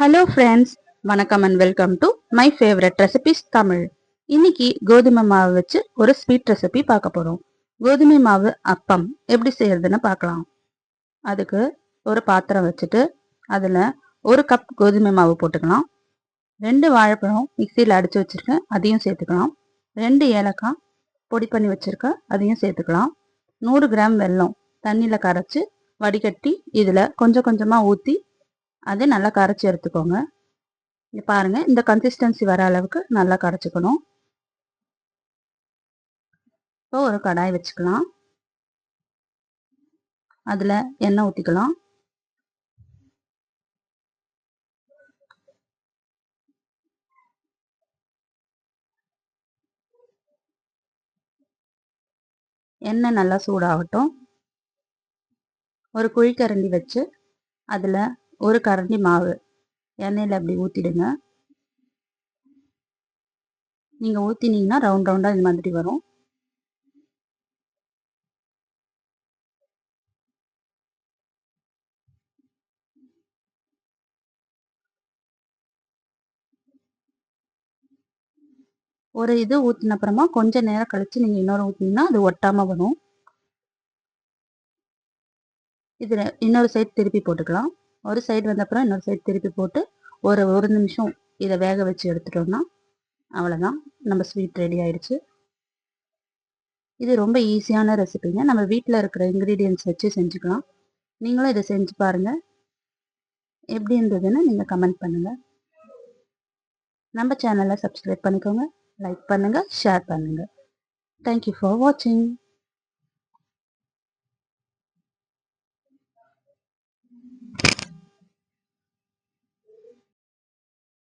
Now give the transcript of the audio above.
Hello friends வணக்கம் and welcome to my favourite recipes Tamil. இன்னைக்கு கோதுமை மாவு வச்சு ஒரு ஸ்வீட் ரெசிபி பார்க்க போகிறோம் கோதுமை மாவு அப்பம் எப்படி செய்யறதுன்னு பார்க்கலாம். அதுக்கு ஒரு பாத்திரம் வச்சுட்டு அதில் ஒரு கப் கோதுமை மாவு போட்டுக்கலாம். ரெண்டு வாழைப்பழம் மிக்சியில் அடித்து வச்சுருக்கேன் அதையும் சேர்த்துக்கலாம். ரெண்டு ஏலக்காய் பொடி பண்ணி வச்சுருக்கேன் அதையும் சேர்த்துக்கலாம். நூறு கிராம் வெல்லம் தண்ணியில் கரைச்சி வடிகட்டி இதில் கொஞ்சம் கொஞ்சமாக ஊற்றி அதை நல்லா கரைச்சி எடுத்துக்கோங்க. இங்க பாருங்க இந்த கன்சிஸ்டன்சி வர அளவுக்கு நல்லா கரைச்சிக்கணும். இப்போ ஒரு கடாய் வச்சுக்கலாம். அதில் எண்ணெய் ஊற்றிக்கலாம் எண்ணெய் நல்லா சூடாகட்டும். ஒரு குழிக்கரண்டி வச்சு அதில் ஒரு கரண்டி மாவு. எண்ணெயில் அப்படி ஊற்றிடுங்க நீங்கள் ஊற்றினீங்கன்னா ரவுண்ட் ரவுண்டாக இந்த மாதிரி வரும். ஒரு இது ஊற்றின அப்புறமா கொஞ்சம் நேரம் கழித்து நீங்கள் இன்னொரு ஊற்றினீங்கன்னா அது ஒட்டாமல் வரும். இதில் இன்னொரு சைடு திருப்பி போட்டுக்கலாம். ஒரு சைடு வந்தப்புறம் இன்னொரு சைடு திருப்பி போட்டு ஒரு ஒரு நிமிஷம் இதை வேக வச்சு எடுத்துட்டோம்னா அவ்வளோதான் நம்ம ஸ்வீட் ரெடி ஆயிடுச்சு. இது ரொம்ப ஈஸியான ரெசிபிங்க நம்ம வீட்டில் இருக்கிற இன்க்ரீடியன்ட்ஸ் வச்சு செஞ்சுக்கலாம். நீங்களும் இதை செஞ்சு பாருங்கள் எப்படி இருந்ததுன்னு நீங்கள் கமெண்ட் பண்ணுங்கள் நம்ம சேனலை சப்ஸ்கிரைப் பண்ணிக்கோங்க. லைக் பண்ணுங்கள் ஷேர் பண்ணுங்கள் தேங்க் யூ ஃபார் வாட்சிங்